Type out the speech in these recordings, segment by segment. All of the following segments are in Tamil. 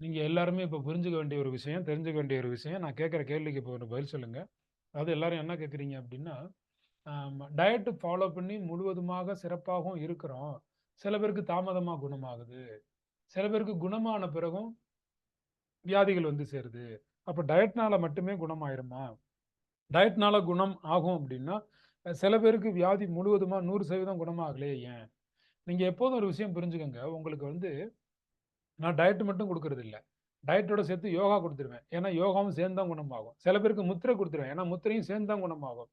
நீங்கள் எல்லாருமே இப்போ புரிஞ்சுக்க வேண்டிய ஒரு விஷயம், தெரிஞ்சுக்க வேண்டிய ஒரு விஷயம். நான் கேட்குற கேள்விக்கு இப்போ ஒரு பதில் சொல்லுங்கள் அதாவது எல்லாரும் என்ன கேட்குறீங்க அப்படின்னா, டயட்டு டயட் ஃபாலோ பண்ணி முழுவதுமாக சிறப்பாகவும் இருக்கிறோம். சில பேருக்கு தாமதமாக குணமாகுது. சில பேருக்கு குணமான பிறகும் வியாதிகள் வந்து சேருது. அப்போ டயட்னால மட்டுமே குணமாயிருமா? டயட்னால குணம் ஆகும் அப்படின்னா, சில பேருக்கு வியாதி முழுவதுமாக நூறு சதவீதம் குணமாகலையே ஏன்? நீங்கள் எப்போதும் ஒரு விஷயம் புரிஞ்சுக்கோங்க உங்களுக்கு வந்து நான் டயட் மட்டும் கொடுக்கறது இல்லை டயட்டோட சேர்த்து யோகா கொடுத்துருவேன் ஏன்னா யோகாவும் சேர்ந்து தான் குணமாகும். சில பேருக்கு முத்திரை கொடுத்துருவேன் ஏன்னா முத்திரையும் சேர்ந்து தான் குணமாகும்.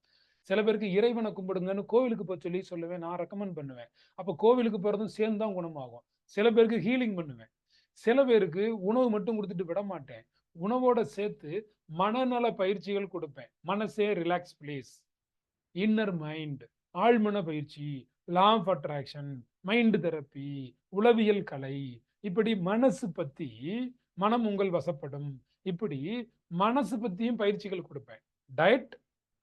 சில பேருக்கு இறைவனை கும்பிடுங்கன்னு கோவிலுக்கு போய் சொல்லி சொல்லுவேன். நான் ரெக்கமெண்ட் பண்ணுவேன். அப்போ கோவிலுக்கு போகிறதும் சேர்ந்து தான் குணமாகும். சில பேருக்கு ஹீலிங் பண்ணுவேன். சில பேருக்கு உணவு மட்டும் கொடுத்துட்டு விட மாட்டேன். உணவோட சேர்த்து மனநல பயிற்சிகள் கொடுப்பேன் மனசே ரிலாக்ஸ் ப்ளீஸ். இன்னர் மைண்ட், ஆழ்மன பயிற்சி, law of attraction, mind therapy, உளவியல் கலை, இப்படி மனசு பத்தி மனம் உங்கள் வசப்படும். இப்படி மனசு பத்தியும் பயிற்சிகள் கொடுப்பேன் டயட்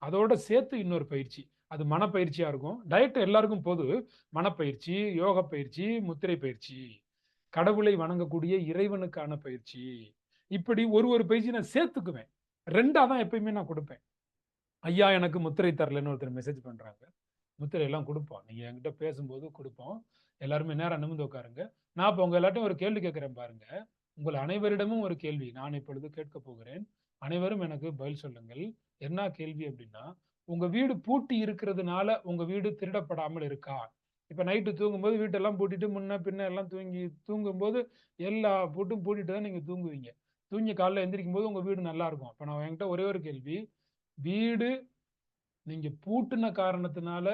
அதோட சேர்த்து இன்னொரு பயிற்சி. அது மனப்பயிற்சியா இருக்கும். டயட் எல்லாருக்கும் பொது. மனப்பயிற்சி, யோக பயிற்சி, முத்திரை பயிற்சி. கடவுளை வணங்கக்கூடிய இறைவனுக்கான பயிற்சி. இப்படி ஒரு ஒரு பயிற்சி நான் சேர்த்துக்குவேன். ரெண்டா தான் எப்பயுமே நான் கொடுப்பேன் ஐயா எனக்கு முத்திரை தரலன்னு ஒருத்தர் மெசேஜ் பண்றாங்க. முத்திரை எல்லாம் கொடுப்போம் நீங்கள் என்கிட்ட பேசும்போது கொடுப்போம் எல்லாருமே நேரம் நிமிந்து உட்காருங்க. நான் இப்போ உங்கள் எல்லார்ட்டயும் ஒரு கேள்வி கேட்குறேன் பாருங்க. உங்கள் அனைவரிடமும் ஒரு கேள்வி நான் இப்பொழுது கேட்க போகிறேன். அனைவரும் எனக்கு பதில் சொல்லுங்கள். என்ன கேள்வி அப்படின்னா, உங்க வீடு பூட்டி இருக்கிறதுனால உங்க வீடு திருடப்படாமல் இருக்கா? இப்ப நைட்டு தூங்கும்போது வீட்டெல்லாம் பூட்டிட்டு முன்ன பின்ன எல்லாம் தூங்கி தூங்கும்போது எல்லா பூட்டும் பூட்டிட்டு தான் நீங்க தூங்குவீங்க. தூங்கி காலைல எந்திரிக்கும்போது உங்க வீடு நல்லா இருக்கும். அப்ப நான் என்கிட்ட ஒரே ஒரு கேள்வி. வீடு நீங்க பூட்டின காரணத்தினால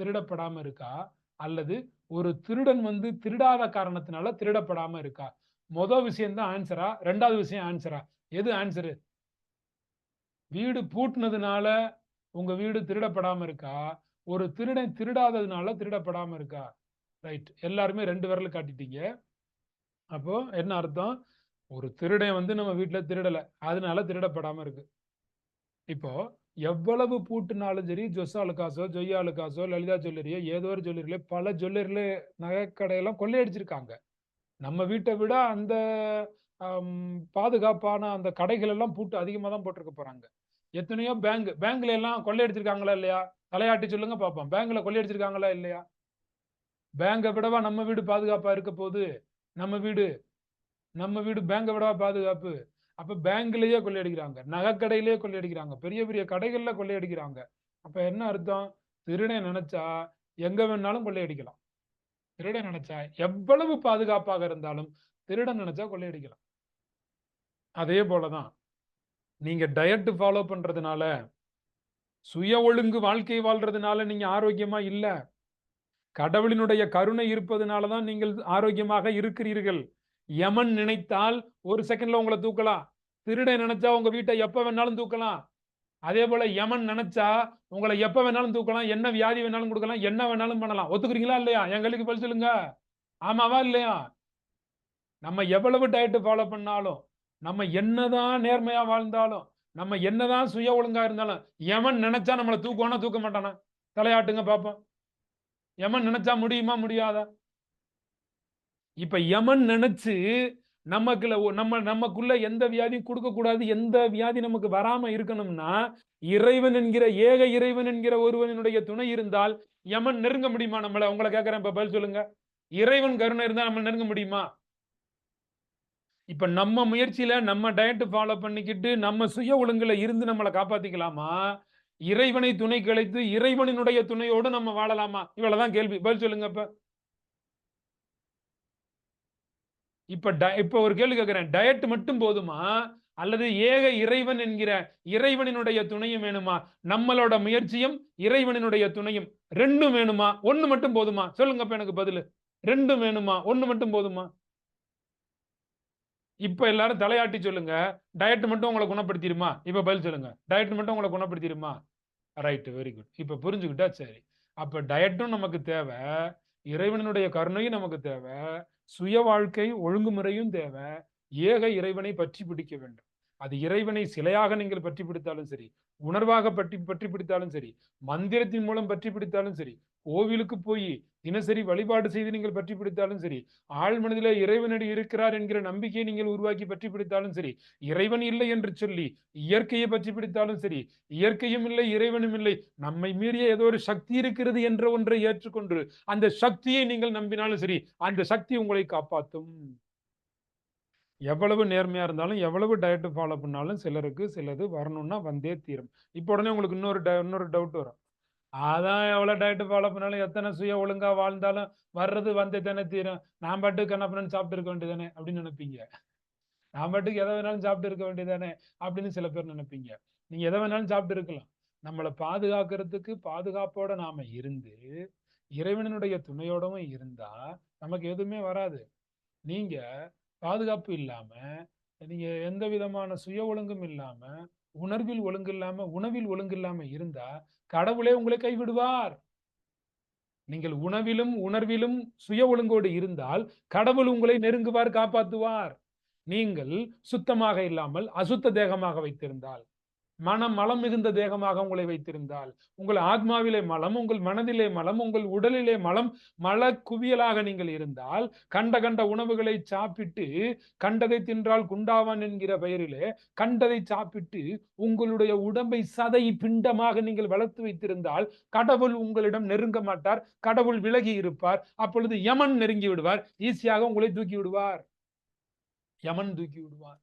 திருடப்படாம இருக்கா? அல்லது ஒரு திருடன் வந்து திருடாத காரணத்தினால திருடப்படாம இருக்கா? மொத விஷயம் தான் ஆன்சரா ரெண்டாவது விஷயம் ஆன்சரா எது ஆன்சரு வீடு பூட்டினதுனால உங்க வீடு திருடப்படாம இருக்கா? ஒரு திருடன் திருடாததுனால திருடப்படாம இருக்கா? ரைட். எல்லாருமே ரெண்டு விரல் காட்டிட்டீங்க. அப்போ என்ன அர்த்தம்? ஒரு திருடன் வந்து நம்ம வீட்டில் திருடல. அதனால திருடப்படாம இருக்கு. இப்போ எவ்வளவு பூட்டுனாலும் சரி, ஜொஸ் ஆலுக்காஸோ, ஜொய்யா ஆலுக்காஸோ, லலிதா ஜுவல்லரியோ, ஏதோ ஒரு ஜுவல்லரியில பல ஜுவல்லரியில நகைக்கடையெல்லாம் கொள்ளையடிச்சிருக்காங்க. நம்ம வீட்டை விட அந்த பாதுகாப்பான அந்த கடைகள் எல்லாம் பூட்டு அதிகமாக தான் போட்டிருக்க போறாங்க. எத்தனையோ பேங்க் பேங்க்ல எல்லாம் கொள்ளையடிச்சிருக்காங்களா இல்லையா? தலையாட்டி சொல்லுங்க பார்ப்போம். பேங்க்ல கொள்ளையடிச்சிருக்காங்களா இல்லையா? பேங்கை விடவா நம்ம வீடு பாதுகாப்பா இருக்க போது? நம்ம வீடு நம்ம வீடு பேங்கை விடவா பாதுகாப்பு? அப்ப பேங்க்லயே கொள்ளையடிக்கிறாங்க. நகைக்கடையிலேயே கொள்ளையடிக்கிறாங்க. பெரிய பெரிய கடைகள்ல கொள்ளையடிக்கிறாங்க. அப்ப என்ன அர்த்தம்? திருடனை நினைச்சா எங்க வேணாலும் கொள்ளையடிக்கலாம். திருடன் நினைச்சா எவ்வளவு பாதுகாப்பாக இருந்தாலும் திருடன் நினைச்சா கொள்ளையடிக்கலாம். அதே போலதான் நீங்க டயட் ஃபாலோ பண்றதுனால, சுய ஒழுங்கு வாழ்க்கை வாழ்றதுனால நீங்க ஆரோக்கியமா இல்ல. கடவுளினுடைய கருணை இருப்பதனால தான் நீங்கள் ஆரோக்கியமாக இருக்கிறீர்கள். யமன் நினைத்தால் ஒரு செகண்ட்ல உங்களை தூக்கலாம். திருடன் நினைச்சா உங்க வீட்டை எப்ப வேணாலும் தூக்கலாம். அதே போல யமன் நினைச்சா உங்களை எப்ப வேணாலும் தூக்கலாம். என்ன வியாதி வேணாலும் கொடுக்கலாம் என்ன வேணாலும் பண்ணலாம். ஒத்துக்கிறீங்களா இல்லையா? எங்களுக்கு பதில் சொல்லுங்க. ஆமாவா இல்லையா? நம்ம எவ்வளவு டயட் ஃபாலோ பண்ணாலும், நம்ம என்னதான் நேர்மையா வாழ்ந்தாலும், நம்ம என்னதான் சுய ஒழுங்கா இருந்தாலும், யமன் நினைச்சா நம்மளை தூக்குவானா? தூக்க மாட்டானா? தலையாட்டுங்க பார்ப்போம். யமன் நினைச்சா முடியுமா? முடியாதா? இப்ப யமன் நினைச்சு நமக்குள்ள நம்ம நமக்குள்ள எந்த வியாதியும் குடுக்கக்கூடாது. எந்த வியாதி நமக்கு வராம இருக்கணும்னா, இறைவன் என்கிற ஏக இறைவன் என்கிற ஒருவனுடைய துணை இருந்தால், யமன் நெருங்க முடியுமா நம்மள? உங்களை கேட்கிறேன் இப்ப பதில் சொல்லுங்க. இறைவன் கருணை இருந்தா நம்ம நெருங்க முடியுமா? இப்ப நம்ம முயற்சியில நம்ம டயட் ஃபாலோ பண்ணிக்கிட்டு, நம்ம சுய ஒழுங்குல இருந்து நம்மளை காப்பாத்திக்கலாமா? இறைவனை துணை கழித்து இறைவனினுடைய துணையோடு நம்ம வாழலாமா? இவ்வளவுதான் கேள்வி. பதில் சொல்லுங்க இப்ப. இப்ப இப்ப ஒரு கேள்வி கேட்கிறேன். டயட் மட்டும் போதுமா? அல்லது ஏக இறைவன் என்கிற இறைவனினுடைய துணையும் வேணுமா? நம்மளோட முயற்சியும், இறைவனினுடைய துணையும் ரெண்டும் வேணுமா? ஒண்ணு மட்டும் போதுமா? சொல்லுங்க எனக்கு பதில் ரெண்டும் வேணுமா? ஒண்ணு மட்டும் போதுமா? இப்ப எல்லாரும் தலையாட்டி சொல்லுங்க. டயட் மட்டும் உங்களை குணப்படுத்திடுமா இப்ப பதில் சொல்லுங்க. டயட் மட்டும் உங்களை குணப்படுத்திடுமா ரைட் வெரி குட். இப்ப புரிஞ்சுக்கிட்டா சரி. அப்ப டயட்டும் நமக்கு தேவை இறைவனுடைய கருணையும் நமக்கு தேவை சுய வாழ்க்கை ஒழுங்குமுறையும் தேவை ஏக இறைவனை பற்றி பிடிக்க வேண்டும். அது இறைவனை சிலையாக நீங்கள் பற்றி பிடித்தாலும் சரி, உணர்வாக பற்றி பற்றி பிடித்தாலும் சரி, மந்திரத்தின் மூலம் பற்றி பிடித்தாலும் சரி, கோவிலுக்கு போய் தினசரி வழிபாடு செய்து நீங்கள் பற்றி பிடித்தாலும் சரி ஆழ் மனதில இறைவனடி இருக்கிறார் என்கிற நம்பிக்கையை நீங்கள் உருவாக்கி பற்றி பிடித்தாலும் சரி இறைவன் இல்லை என்று சொல்லி இயற்கையை பற்றி பிடித்தாலும் சரி இயற்கையும் இல்லை இறைவனும் இல்லை நம்மை மீறிய ஏதோ ஒரு சக்தி இருக்கிறது என்ற ஒன்றை ஏற்றுக்கொண்டு அந்த சக்தியை நீங்கள் நம்பினாலும் சரி அந்த சக்தி உங்களை காப்பாற்றும் எவ்வளவு நேர்மையா இருந்தாலும் எவ்வளவு டயட் ஃபாலோ பண்ணாலும் சிலருக்கு சிலது வரணும்னா வந்தே தீரும். இப்போ உடனே உங்களுக்கு இன்னொரு ட- இன்னொரு டவுட் வரும். அதான் எவ்வளவு டயட் ஃபாலோ பண்ணாலும் எத்தனை சுய ஒழுங்கா வாழ்ந்தாலும் வர்றது வந்தே தானே தீரும். நான் பாட்டுக்கு என்ன பண்ணு சாப்பிட்டு இருக்க வேண்டியதானே அப்படின்னு நினைப்பீங்க. நான் பாட்டுக்கு எதை வேணாலும் சாப்பிட்டு இருக்க வேண்டியதானே அப்படின்னு சில பேர் நினைப்பீங்க. நீங்க எதை வேணாலும் சாப்பிட்டு இருக்கலாம் நம்மளை பாதுகாக்கிறதுக்கு பாதுகாப்போட நாம இருந்து இறைவனுடைய துணையோடவும் இருந்தா நமக்கு எதுவுமே வராது. நீங்க பாதுகாப்பு இல்லாம நீங்க எந்த விதமான சுய ஒழுங்கும் இல்லாம உணர்வில் ஒழுங்கு இல்லாம உணவில் ஒழுங்கு இல்லாம இருந்தா கடவுளே உங்களை கைவிடுவார். நீங்கள் உணவிலும் உணர்விலும் சுய ஒழுங்கோடு இருந்தால் கடவுள் உங்களை நெருங்குவார் காப்பாற்றுவார் நீங்கள் சுத்தமாக இல்லாமல் அசுத்த தேகமாக வைத்திருந்தால் மனம் மலம் மிகுந்த தேகமாக உங்களை வைத்திருந்தால் உங்கள் ஆத்மாவிலே மலம் உங்கள் மனதிலே மலம் உங்கள் உடலிலே மலம் மல குவியலாக நீங்கள் இருந்தால் கண்ட கண்ட உணவுகளை சாப்பிட்டு கண்டதை தின்றால் குண்டாவான் என்கிற பெயரிலே கண்டதை சாப்பிட்டு உங்களுடைய உடம்பை சதை பிண்டமாக நீங்கள் வளர்த்து வைத்திருந்தால் கடவுள் உங்களிடம் நெருங்க மாட்டார் கடவுள் விலகி இருப்பார் அப்பொழுது யமன் நெருங்கி விடுவார் ஈஸியாக உங்களை தூக்கி விடுவார். யமன் தூக்கி விடுவார்.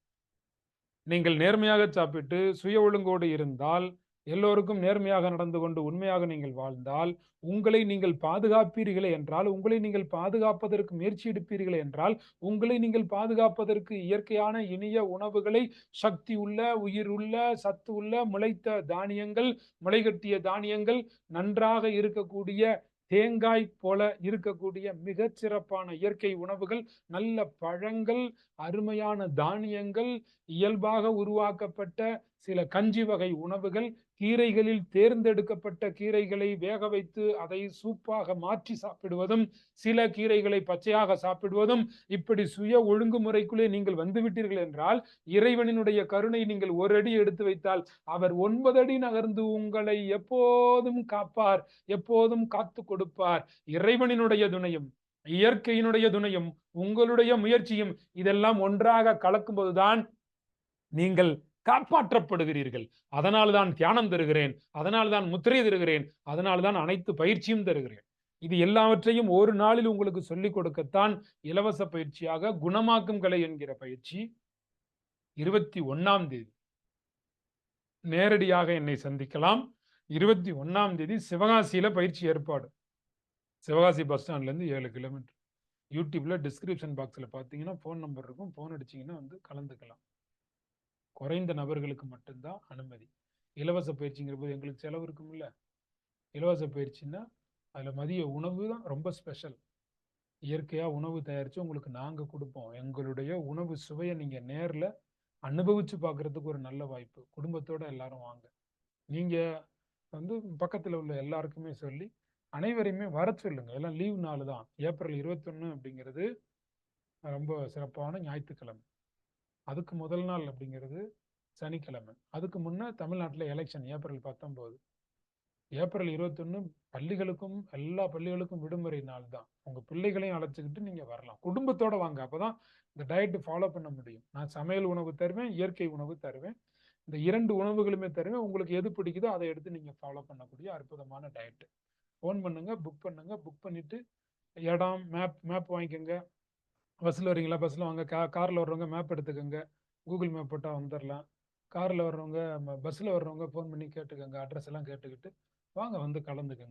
நீங்கள் நேர்மையாக சாப்பிட்டு சுய ஒழுங்கோடு இருந்தால் எல்லோருக்கும் நேர்மையாக நடந்து கொண்டு உண்மையாக நீங்கள் வாழ்ந்தால் உங்களை நீங்கள் பாதுகாப்பீர்களே என்றால் உங்களை நீங்கள் பாதுகாப்பதற்கு முயற்சி எடுப்பீர்களே என்றால் உங்களை நீங்கள் பாதுகாப்பதற்கு இயற்கையான இனிய உணவுகளை சக்தி உள்ள உயிர் உள்ள சத்து உள்ள முளைத்த தானியங்கள் முளைகட்டிய தானியங்கள் நன்றாக இருக்கக்கூடிய தேங்காய் போல இருக்கக்கூடிய மிக சிறப்பான இயற்கை உணவுகள் நல்ல பழங்கள் அருமையான தானியங்கள் இயல்பாக உருவாக்கப்பட்ட சில கஞ்சி வகை உணவுகள் கீரைகளில் தேர்ந்தெடுக்கப்பட்ட கீரைகளை வேக வைத்து அதை சூப்பாக மாற்றி சாப்பிடுவதும் சில கீரைகளை பச்சையாக சாப்பிடுவதும் இப்படி சுய ஒழுங்குமுறைக்குள்ளே நீங்கள் வந்துவிட்டீர்கள் என்றால் இறைவனினுடைய கருணை நீங்கள் ஒரு அடி எடுத்து வைத்தால் அவர் ஒன்பது அடி நகர்ந்து உங்களை எப்போதும் காப்பார் எப்போதும் காத்து கொடுப்பார். இறைவனினுடைய துணையும் இயற்கையினுடைய துணையும் உங்களுடைய முயற்சியும் இதெல்லாம் ஒன்றாக கலக்கும்போதுதான் நீங்கள் காப்பாற்றப்படுகிறீர்கள். அதனால் தான் தியானம் தருகிறேன். அதனால் தான் முத்திரை தருகிறேன். அதனால் தான் அனைத்து பயிற்சியும் தருகிறேன். இது எல்லாவற்றையும் ஒரு நாளில் உங்களுக்கு சொல்லிக் கொடுக்கத்தான் இலவச பயிற்சியாக குணமாக்கும் கலை என்கிற பயிற்சி இருபத்தி ஒன்னாம் தேதி. நேரடியாக என்னை சந்திக்கலாம். இருபத்தி ஒன்னாம் தேதி சிவகாசியில பயிற்சி ஏற்பாடு. சிவகாசி பஸ் ஸ்டாண்ட்ல இருந்து ஏழு கிலோமீட்டர். யூடியூப்ல டிஸ்கிரிப்ஷன் பாக்ஸ்ல பாத்தீங்கன்னா ஃபோன் நம்பர் இருக்கும். ஃபோன் அடிச்சீங்கன்னா வந்து கலந்துக்கலாம். குறைந்த நபர்களுக்கு மட்டும்தான் அனுமதி. இலவச பயிற்சிங்கிற போது எங்களுக்கு செலவு இருக்கும்ல. இலவச பயிற்சின்னா அதில் மதிய உணவு தான் ரொம்ப ஸ்பெஷல் இயற்கையாக உணவு தயாரித்து உங்களுக்கு நாங்கள் கொடுப்போம். எங்களுடைய உணவு சுவையை நீங்கள் நேரில் அனுபவித்து பார்க்குறதுக்கு ஒரு நல்ல வாய்ப்பு. குடும்பத்தோடு எல்லாரும் வாங்க. நீங்கள் வந்து பக்கத்தில் உள்ள எல்லாருக்குமே சொல்லி அனைவரையுமே வர சொல்லுங்க. எல்லாம் லீவ் நாள் தான் ஏப்ரல் இருபத்தொன்று அப்படிங்கிறது ரொம்ப சிறப்பான ஞாயிற்றுக்கிழமை. அதுக்கு முதல் நாள் அப்படிங்கிறது சனிக்கிழமை. அதுக்கு முன்னே தமிழ்நாட்டில் எலெக்ஷன் ஏப்ரல் பத்தொம்போது. ஏப்ரல் இருபத்தொன்னு பள்ளிகளுக்கும் எல்லா பள்ளிகளுக்கும் விடுமுறை நாள் தான். உங்கள் பிள்ளைகளையும் அழைச்சிக்கிட்டு நீங்கள் வரலாம். குடும்பத்தோடு வாங்க. அப்போ தான் இந்த டயட்டு ஃபாலோ பண்ண முடியும். நான் சமையல் உணவு தருவேன் இயற்கை உணவு தருவேன். இந்த இரண்டு உணவுகளுமே தருவேன். உங்களுக்கு எது பிடிக்குதோ அதை எடுத்து நீங்கள் ஃபாலோ பண்ணக்கூடிய அற்புதமான டயட்டு ஃபோன் பண்ணுங்க புக் பண்ணுங்க. புக் பண்ணிட்டு இடம் மேப் மேப் வாங்கிக்கோங்க. பஸ்ஸில் வரீங்களா பஸ்ஸில் வாங்க. கா காரில் வர்றவங்க மேப் எடுத்துக்கோங்க. கூகுள் மேப் போட்டால் வந்துடலாம் காரில் வர்றவங்க பஸ்ஸில் வர்றவங்க ஃபோன் பண்ணி கேட்டுக்கோங்க. அட்ரஸ் எல்லாம் கேட்டுக்கிட்டு வாங்க வந்து கலந்துக்கோங்க.